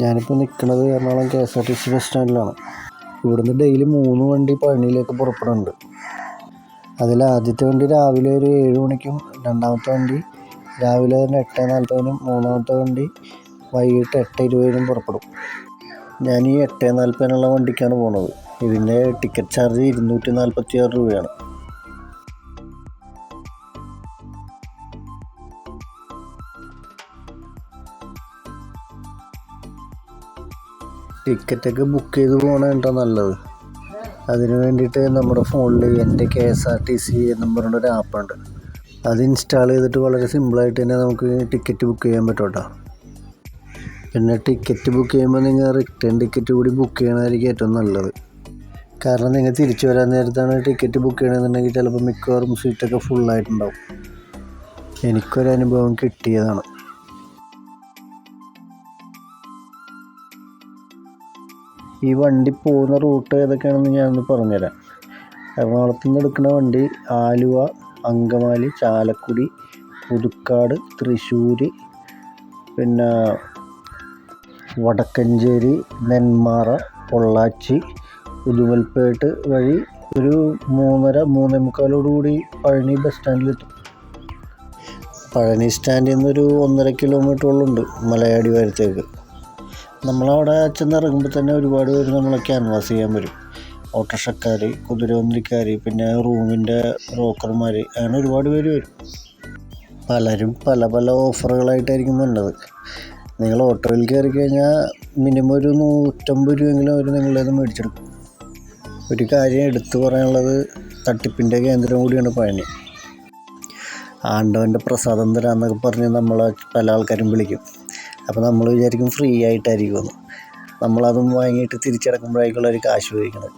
ഞാനിപ്പോൾ നിൽക്കുന്നത് Ernakulam K S R T C bus സ്റ്റാൻഡിലാണ് ഇവിടുന്ന് ഡെയിലി മൂന്ന് വണ്ടി പഴനിയിലേക്ക് പുറപ്പെടുന്നുണ്ട് അതിൽ ആദ്യത്തെ വണ്ടി രാവിലെ ഒരു ഏഴ് മണിക്കും രണ്ടാമത്തെ വണ്ടി രാവിലെ തന്നെ എട്ട് നാൽപ്പതിനും മൂന്നാമത്തെ വണ്ടി വൈകിട്ട് എട്ട് ഇരുപതിനും പുറപ്പെടും. ഞാൻ ഈ എട്ട് നാൽപ്പതിനുള്ള വണ്ടിക്കാണ് പോണത്. ഇതിന്റെ ടിക്കറ്റ് ചാർജ് ഇരുന്നൂറ്റി നാൽപ്പത്തി ആറ് രൂപയാണ്. ടിക്കറ്റൊക്കെ ബുക്ക് ചെയ്ത് പോകണ കേട്ടോ നല്ലത്. അതിന് വേണ്ടിയിട്ട് നമ്മുടെ ഫോണിൽ എന്റെ K S R T C എന്നും പറഞ്ഞൊരു ആപ്പുണ്ട് അത് ഇൻസ്റ്റാൾ ചെയ്തിട്ട് വളരെ സിമ്പിളായിട്ട് തന്നെ നമുക്ക് ടിക്കറ്റ് ബുക്ക് ചെയ്യാൻ പറ്റും കേട്ടോ. പിന്നെ ടിക്കറ്റ് ബുക്ക് ചെയ്യുമ്പോൾ നിങ്ങൾ റിട്ടേൺ ടിക്കറ്റ് കൂടി ബുക്ക് ചെയ്യണമായിരിക്കും ഏറ്റവും നല്ലത്. കാരണം നിങ്ങൾ തിരിച്ചു വരാൻ നേരത്താണ് ടിക്കറ്റ് ബുക്ക് ചെയ്യണമെന്നുണ്ടെങ്കിൽ ചിലപ്പോൾ മിക്കവാറും സീറ്റൊക്കെ ഫുള്ളായിട്ടുണ്ടാവും എനിക്കൊരനുഭവം കിട്ടിയതാണ്. ഈ വണ്ടി പോകുന്ന റൂട്ട് ഏതൊക്കെയാണെന്ന് ഞാനൊന്ന് പറഞ്ഞുതരാം. എറണാകുളത്ത് നിന്ന് എടുക്കുന്ന വണ്ടി ആലുവ അങ്കമാലി ചാലക്കുടി പുതുക്കാട് തൃശ്ശൂർ പിന്നെ വടക്കഞ്ചേരി നെന്മാറ പൊള്ളാച്ചി ഉദുമൽപേട്ട് വഴി ഒരു മൂന്നര മൂന്നേ മുക്കാലോടുകൂടി പഴനി ബസ് സ്റ്റാൻഡിലെത്തും പഴനി സ്റ്റാൻഡിൽ നിന്നൊരു ഒന്നര കിലോമീറ്ററോളമുണ്ട് മലയാടി വരത്തേക്ക്. നമ്മളവിടെ ചെന്നിറങ്ങുമ്പോൾ തന്നെ ഒരുപാട് പേര് നമ്മളെ ക്യാൻവാസ് ചെയ്യാൻ വരും. ഓട്ടോറിക്ഷക്കാർ കുതിരവണ്ടിക്കാർ പിന്നെ റൂമിന്റെ ബ്രോക്കർമാർ അങ്ങനെ ഒരുപാട് പേര് വരും. പലരും പല പല ഓഫറുകളായിട്ടായിരിക്കും വന്നത്. നിങ്ങൾ ഓട്ടോയിൽ കയറി കഴിഞ്ഞാൽ മിനിമം ഒരു നൂറ്റമ്പത് രൂപയെങ്കിലും അവർ നിങ്ങളേത് മേടിച്ചെടുക്കും. ഒരു കാര്യം എടുത്തു പറയാനുള്ളത് തട്ടിപ്പിന്റെ കേന്ദ്രം കൂടിയാണ് പഴനി. ആണ്ടവന്റെ പ്രസാദം തരാമെന്നൊക്കെ പറഞ്ഞ് നമ്മളെ പല ആൾക്കാരും വിളിക്കും. അപ്പോൾ നമ്മൾ വിചാരിക്കും ഫ്രീ ആയിട്ടായിരിക്കുമെന്ന്. നമ്മളതും വാങ്ങിയിട്ട് തിരിച്ചടക്കുമ്പോഴായിരിക്കും ഒരു കാശ് ചോദിക്കുന്നത്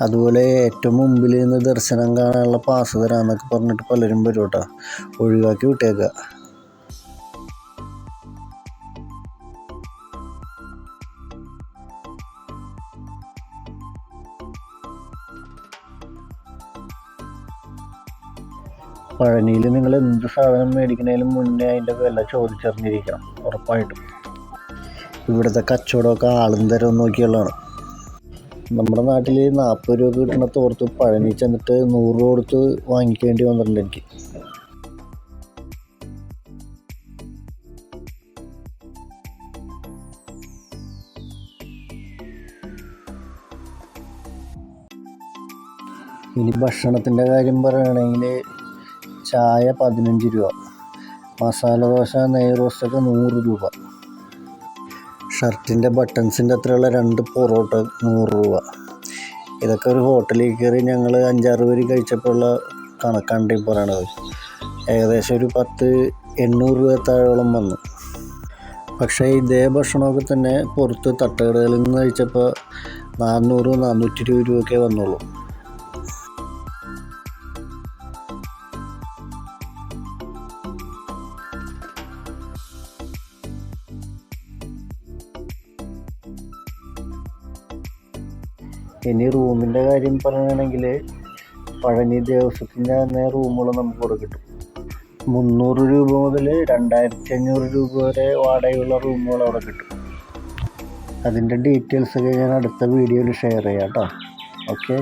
അതുപോലെ ഏറ്റവും മുമ്പിൽ നിന്ന് ദർശനം കാണാനുള്ള പാസ് തരാമെന്നൊക്കെ പറഞ്ഞിട്ട് പലരും വരും കേട്ടോ. ഒഴിവാക്കി വിട്ടേക്കുക. പഴനിയിൽ നിങ്ങൾ എന്ത് സാധനം മേടിക്കുന്നതിലും മുന്നേ അതിന്റെ വില ചോദിച്ചറിഞ്ഞിരിക്കണം ഉറപ്പായിട്ടും. ഇവിടുത്തെ കച്ചവടമൊക്കെ ആളും തരം നോക്കിയുള്ളതാണ്. നമ്മുടെ നാട്ടിൽ നാൽപ്പത് രൂപ കിട്ടുന്ന തോർത്ത് പഴനി ചെന്നിട്ട് നൂറ് രൂപ കൊടുത്ത് വാങ്ങിക്കേണ്ടി വന്നിട്ടുണ്ട് എനിക്ക്. ഇനി ഭക്ഷണത്തിന്റെ കാര്യം പറയുകയാണെങ്കിൽ ചായ പതിനഞ്ച് രൂപ. മസാല ദോശ നെയ് റോസ്റ്റൊക്കെ നൂറ് രൂപ. ഷർട്ടിന്റെ ബട്ടൺസിന്റെ അത്രയുള്ള രണ്ട് പൊറോട്ട നൂറ് രൂപ. ഇതൊക്കെ ഒരു ഹോട്ടലിൽ കയറി ഞങ്ങൾ അഞ്ചാറ് പേര് കഴിച്ചപ്പോഴുള്ള കണക്കാണ്ട് പറയണത്. ഏകദേശം ഒരു പത്ത് എണ്ണൂറ് രൂപ താഴോളം വന്നു. പക്ഷേ ഇതേ ഭക്ഷണമൊക്കെ തന്നെ പുറത്ത് തട്ടുകടകളിൽ നിന്ന് കഴിച്ചപ്പോൾ നാനൂറ് നാനൂറ്റി ഇരുപത് രൂപയൊക്കെ വന്നുള്ളൂ. ഇനി റൂമിന്റെ കാര്യം പറയുകയാണെങ്കിൽ പഴനി ദേവസ്വത്തിന്റെ തന്നെ റൂമുകൾ നമുക്ക് ഇവിടെ കിട്ടും. മുന്നൂറ് രൂപ മുതൽ രണ്ടായിരത്തി അഞ്ഞൂറ് രൂപ വരെ വാടകയുള്ള റൂമുകൾ അവിടെ കിട്ടും. അതിന്റെ ഡീറ്റെയിൽസൊക്കെ ഞാൻ അടുത്ത വീഡിയോയിൽ ഷെയർ ചെയ്യാം കേട്ടോ. ഓക്കെ